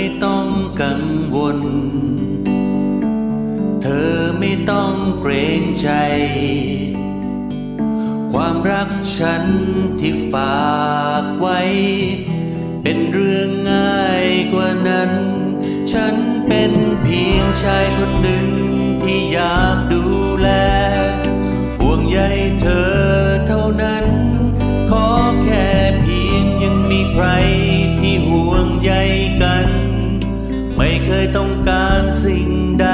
ไม่ต้องกังวล เธอไม่ต้องเกรงใจ ความรักฉันที่ฝากไว้ เป็นเรื่องง่ายกว่านั้น ฉันเป็นเพียงชายคนหนึ่งที่อยากดู การสิ่งใด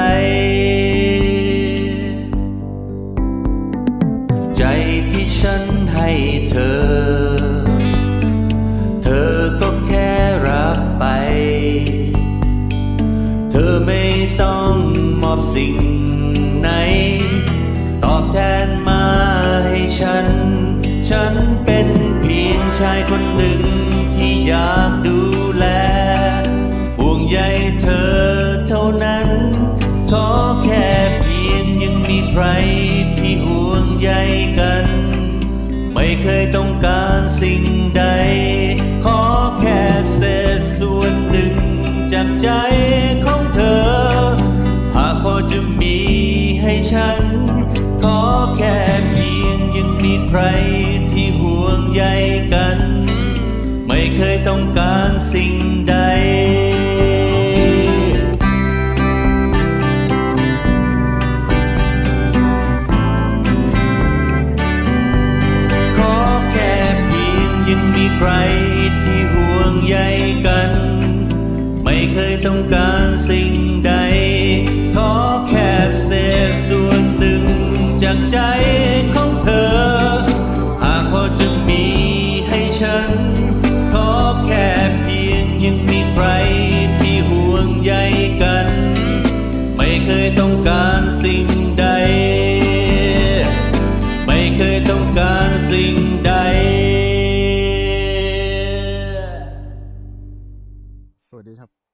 ใจที่ฉันให้เธอ เธอก็แค่รับไป เธอไม่ต้องมอบสิ่งไหน ตอบแทนมา ใครที่ห่วงใยกัน ไม่เคยต้องการสิ่งใด ขอแค่เศษส่วนหนึ่งจากใจของเธอ หากพอจะมีให้ฉัน ขอแค่เพียงยังมีใครที่ห่วงใยกัน ไม่เคยต้องการสิ่งใด เคยต้องการสิ่งใด ขอแค่เศษส่วนหนึ่งจากใจของเธอ หากพอจะมีให้ฉัน ขอแค่เพียงยังมีใครที่ห่วงใยกัน ไม่เคยต้องการสิ่งใด ไม่เคยต้องการสิ่งใดสวัสดีครับ